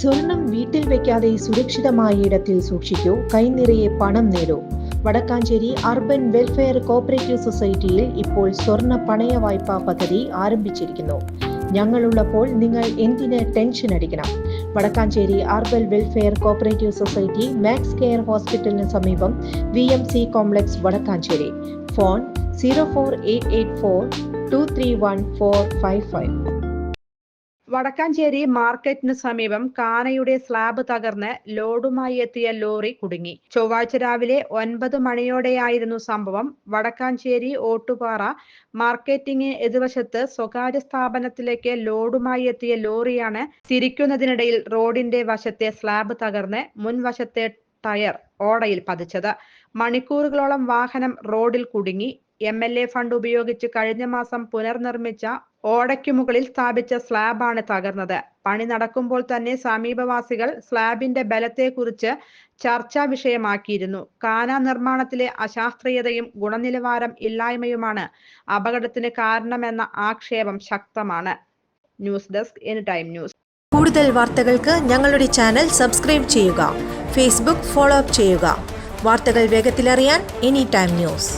സ്വർണം വീട്ടിൽ വെക്കാതെ സുരക്ഷിതമായ ഇടത്തിൽ സൂക്ഷിക്കൂ. കൈനിറയെ പണം നേടൂ. വടക്കാഞ്ചേരി അർബൻ വെൽഫെയർ കോപ്പറേറ്റീവ് സൊസൈറ്റിയിൽ ഇപ്പോൾ സ്വർണ പണയ വായ്പാ പദ്ധതി ആരംഭിച്ചിരിക്കുന്നു. ഞങ്ങളുള്ളപ്പോൾ നിങ്ങൾ എന്തിന് ടെൻഷൻ അടിക്കണം? Vadakkanchery urban welfare cooperative society max care ഹോസ്പിറ്റലിന് സമീപം V M C complex Vadakkanchery. Phone zero four eight eight four two three one four five five. Vadakkanchery മാർക്കറ്റിന് സമീപം കാനയുടെ സ്ലാബ് തകർന്ന് ലോഡുമായി എത്തിയ ലോറി കുടുങ്ങി. ചൊവ്വാഴ്ച രാവിലെ ഒൻപത് മണിയോടെയായിരുന്നു സംഭവം. വടക്കാഞ്ചേരി ഓട്ടുപാറ മാർക്കറ്റിംഗ് എതിർവശത്ത് സ്വകാര്യ സ്ഥാപനത്തിലേക്ക് ലോഡുമായി എത്തിയ ലോറിയാണ് തിരിക്കുന്നതിനിടയിൽ റോഡിന്റെ വശത്തെ സ്ലാബ് തകർന്ന് മുൻവശത്തെ ടയർ ഓടയിൽ പതിച്ചത്. മണിക്കൂറുകളോളം വാഹനം റോഡിൽ കുടുങ്ങി. എം എൽ എ ഫണ്ട് ഉപയോഗിച്ച് കഴിഞ്ഞ മാസം പുനർനിർമ്മിച്ച ഓടയ്ക്കു മുകളിൽ സ്ഥാപിച്ച സ്ലാബാണ് തകർന്നത്. പണി നടക്കുമ്പോൾ തന്നെ സമീപവാസികൾ സ്ലാബിന്റെ ബലത്തെക്കുറിച്ച് ചർച്ചാ വിഷയമാക്കിയിരുന്നു. കാന നിർമ്മാണത്തിലെ അശാസ്ത്രീയതയും ഗുണനിലവാരം ഇല്ലായ്മയുമാണ് അപകടത്തിന് കാരണമെന്ന ആക്ഷേപം ശക്തമാണ്. News desk any time news. കൂടുതൽ വാർത്തകൾക്ക് ഞങ്ങളുടെ ചാനൽ സബ്സ്ക്രൈബ് ചെയ്യുക. ഫേസ്ബുക്ക് ഫോളോ അപ്പ് ചെയ്യുക. വാർത്തകൾ വേഗത്തിലറിയാൻ എനി ടൈം ന്യൂസ്.